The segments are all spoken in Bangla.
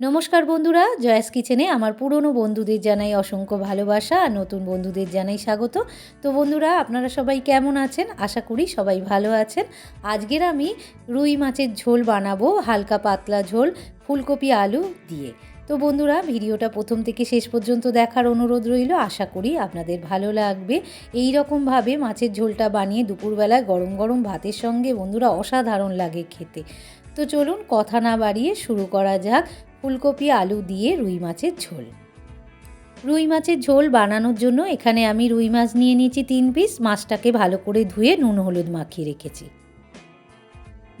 নমস্কার বন্ধুরা, জয়াস কিচেনে আমার পুরনো বন্ধুদের জানাই অসংখ্য ভালোবাসা আর নতুন বন্ধুদের জানাই স্বাগত। তো বন্ধুরা, আপনারা সবাই কেমন আছেন? আশা করি সবাই ভালো আছেন। আজকের আমি রুই মাছের ঝোল বানাবো, হালকা পাতলা ঝোল, ফুলকপি, আলু দিয়ে। তো বন্ধুরা, ভিডিওটা প্রথম থেকে শেষ পর্যন্ত দেখার অনুরোধ রইল। আশা করি আপনাদের ভালো লাগবে। এই রকমভাবে মাছের ঝোলটা বানিয়ে দুপুরবেলায় গরম গরম ভাতের সঙ্গে বন্ধুরা অসাধারণ লাগে খেতে। তো চলুন, কথা না বাড়িয়ে শুরু করা যাক। ফুলকপি, আলু দিয়ে রুই মাছের ঝোল। রুই মাছের ঝোল বানানোর জন্য এখানে আমি রুই মাছ নিয়ে নিয়েছি তিন পিস। মাছটাকে ভালো করে ধুয়ে নুন হলুদ মাখিয়ে রেখেছি।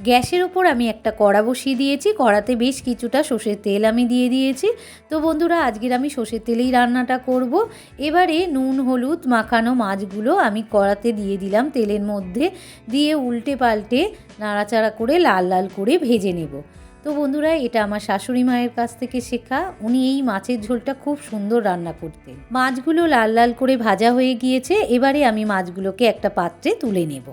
গ্যাসের ওপর আমি একটা কড়া বসিয়ে দিয়েছি। কড়াতে বেশ কিছুটা সর্ষের তেল আমি দিয়ে দিয়েছি। তো বন্ধুরা, আজকের আমি সর্ষের তেলেই রান্নাটা করব। এবারে নুন, হলুদ মাখানো মাছগুলো আমি কড়াতে দিয়ে দিলাম তেলের মধ্যে। দিয়ে উল্টে পাল্টে নাড়াচাড়া করে লাল লাল করে ভেজে নেব। তো বন্ধুরা, এটা আমার শাশুড়ি মায়ের কাছ থেকে শেখা। উনি এই মাছের ঝোলটা খুব সুন্দর রান্না করতেন। মাছগুলো লাল লাল করে ভাজা হয়ে গিয়েছে, এবারে আমি মাছগুলোকে একটা পাত্রে তুলে নেব।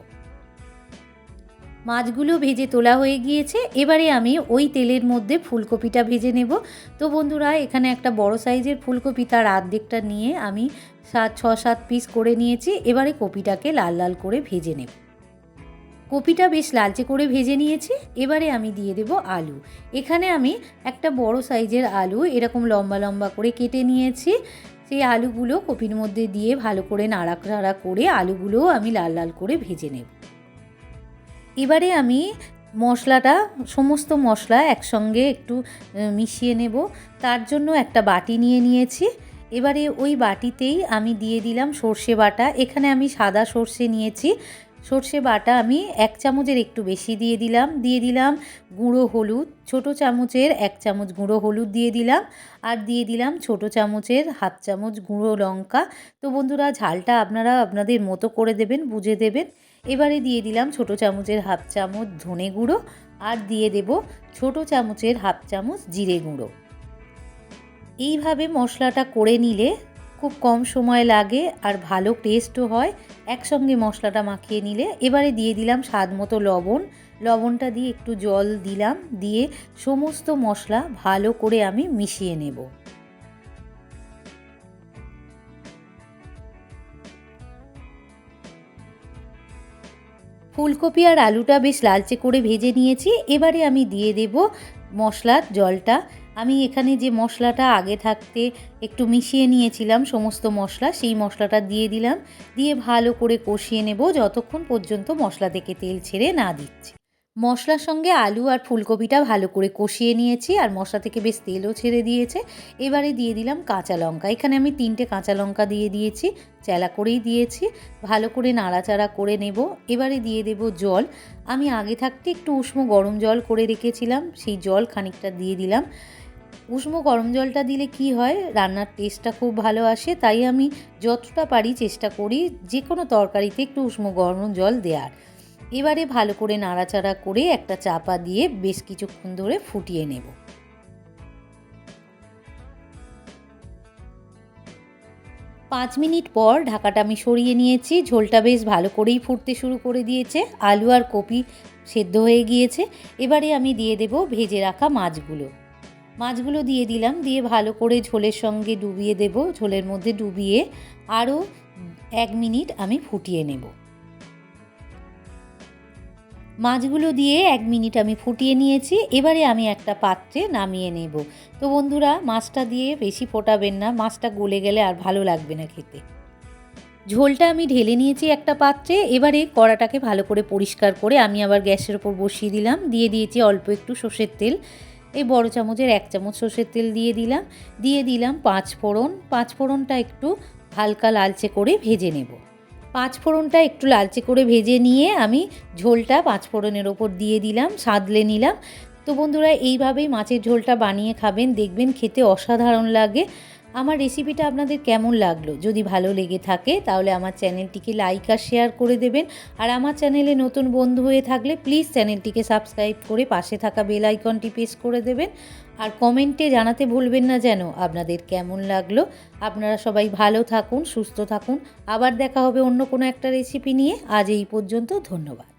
মাছগুলো ভেজে তোলা হয়ে গিয়েছে, এবারে আমি ওই তেলের মধ্যে ফুলকপিটা ভেজে নেব। তো বন্ধুরা, এখানে একটা বড় সাইজের ফুলকপি তার আর্ধেকটা নিয়ে আমি সাত ছ, সাত পিস করে নিয়েছি, এবারে কপিটাকে লাল লাল করে ভেজে নেব। কপিটা বেশ লালচে করে ভেজে নিয়েছি। এবারে আমি দিয়ে দেব আলু। এখানে আমি একটা বড় সাইজের আলু এরকম লম্বা লম্বা করে কেটে নিয়েছি। সেই আলুগুলো কপির মধ্যে দিয়ে ভালো করে নাড়াচাড়া করে আলুগুলোও আমি লাল লাল করে ভেজে নেব। এবারে আমি মশলাটা, সমস্ত মশলা একসঙ্গে একটু মিশিয়ে নেব। তার জন্য একটা বাটি নিয়ে নিয়েছি। এবারে ওই বাটিতেই আমি দিয়ে দিলাম সর্ষে বাটা। এখানে আমি সাদা সর্ষে নিয়েছি। সর্ষে বাটা আমি এক চামচের একটু বেশি দিয়ে দিলাম দিয়ে দিলাম গুঁড়ো হলুদ, ছোট চামচের এক চামচ গুঁড়ো হলুদ দিয়ে দিলাম আর দিয়ে দিলাম ছোট চামচের হাত চামচ গুঁড়ো লঙ্কা। তো বন্ধুরা, ঝালটা আপনারা আপনাদের মতো করে দেবেন, বুঝে দেবেন। এবারে দিয়ে দিলাম ছোট চামচের হাফ চামচ ধনে গুঁড়ো আর দিয়ে দেব ছোট চামচের হাফ চামচ জিরে গুঁড়ো। এইভাবে মশলাটা করে নিলে খুব কম সময় লাগে আর ভালো টেস্টও হয়। একসঙ্গে মশলাটা মাখিয়ে নিলে এবারে দিয়ে দিলাম স্বাদ মতো লবণ। লবণটা দিয়ে একটু জল দিলাম, দিয়ে সমস্ত মশলা ভালো করে আমি মিশিয়ে নেব। ফুলকপি আর আলুটা বেশ লালচে করে ভেজে নিয়েছি। এবারে আমি দিয়ে দেব মশলার জলটা। আমি এখানে যে মশলাটা আগে থাকতে একটু মিশিয়ে নিয়েছিলাম, সমস্ত মশলা, সেই মশলাটা দিয়ে দিলাম। দিয়ে ভালো করে কষিয়ে নেব যতক্ষণ পর্যন্ত মশলা থেকে তেল ছেড়ে না দিচ্ছে। মশলার সঙ্গে আলু আর ফুলকপিটা ভালো করে কষিয়ে নিয়েছি আর মশলা থেকে বেশ তেলও ছেড়ে দিয়েছে। এবারে দিয়ে দিলাম কাঁচা লঙ্কা। এখানে আমি তিনটে কাঁচা লঙ্কা দিয়ে দিয়েছি, চেলা করেই দিয়েছি। ভালো করে নাড়াচাড়া করে নেব। এবারে দিয়ে দেব জল। আমি আগে থাকতে একটু উষ্ণ গরম জল করে রেখেছিলাম, সেই জল খানিকটা দিয়ে দিলাম। উষ্ণ গরম জলটা দিলে কি হয়? রান্নার টেস্টটা খুব ভালো আসে, তাই আমি যতটা পারি চেষ্টা করি যে কোনো তরকারিতে একটু উষ্ণ গরম জল দেওয়ার এবারে ভালো করে নাড়াচাড়া করে একটা চাপা দিয়ে বেশ কিছুক্ষণ ধরে ফুটিয়ে নেব। পাঁচ মিনিট পর ঢাকাটা আমি সরিয়ে নিয়েছি, ঝোলটা বেশ ভালো করেই ফুটতে শুরু করে দিয়েছে, আলু আর কপি সেদ্ধ হয়ে গিয়েছে। এবারে আমি দিয়ে দেব ভেজে রাখা মাছগুলো। মাছগুলো দিয়ে দিলাম, দিয়ে ভালো করে ঝোলের সঙ্গে ডুবিয়ে দেব। ঝোলের মধ্যে ডুবিয়ে আরও এক মিনিট আমি ফুটিয়ে নেব। মাছগুলো দিয়ে এক মিনিট আমি ফুটিয়ে নিয়েছি, এবারে আমি একটা পাত্রে নামিয়ে নেব। তো বন্ধুরা, মাছটা দিয়ে বেশি ফোটাবেন না, মাছটা গলে গেলে আর ভালো লাগবে না খেতে। ঝোলটা আমি ঢেলে নিয়েছি একটা পাত্রে, এবারে কড়াটাকে ভালো করে পরিষ্কার করে আমি আবার গ্যাসের ওপর বসিয়ে দিলাম। দিয়ে দিয়েছি অল্প একটু সর্ষের তেল। এই বড় চামচের এক চামচ সর্ষের তেল দিয়ে দিলাম দিয়ে দিলাম পাঁচ ফোড়ন। পাঁচ ফোড়নটা একটু হালকা লালচে করে ভেজে নেব। পাঁচ ফোড়নটা একটু লালচে করে ভেজে নিয়ে আমি ঝোলটা পাঁচ ফোড়নের ওপর দিয়ে দিলাম সাদলে নিলাম। তো বন্ধুরা, এইভাবেই মাছের ঝোলটা বানিয়ে খাবেন, দেখবেন খেতে অসাধারণ লাগে। আমার রেসিপিটা আপনাদের কেমন লাগল? যদি ভালো লেগে থাকে, তাহলে আমার চ্যানেলটিকে লাইক আর শেয়ার করে দেবেন। আর আমার চ্যানেলে নতুন বন্ধু হয়ে থাকলে প্লিজ চ্যানেলটিকে সাবস্ক্রাইব করে পাশে থাকা বেল আইকনটি প্রেস করে দেবেন। আর কমেন্টে জানাতে ভুলবেন না যেন আপনাদের কেমন লাগল। আপনারা সবাই ভালো থাকুন, সুস্থ থাকুন। আবার দেখা হবে অন্য কোনো একটা রেসিপি নিয়ে। আজ এই পর্যন্ত ধন্যবাদ।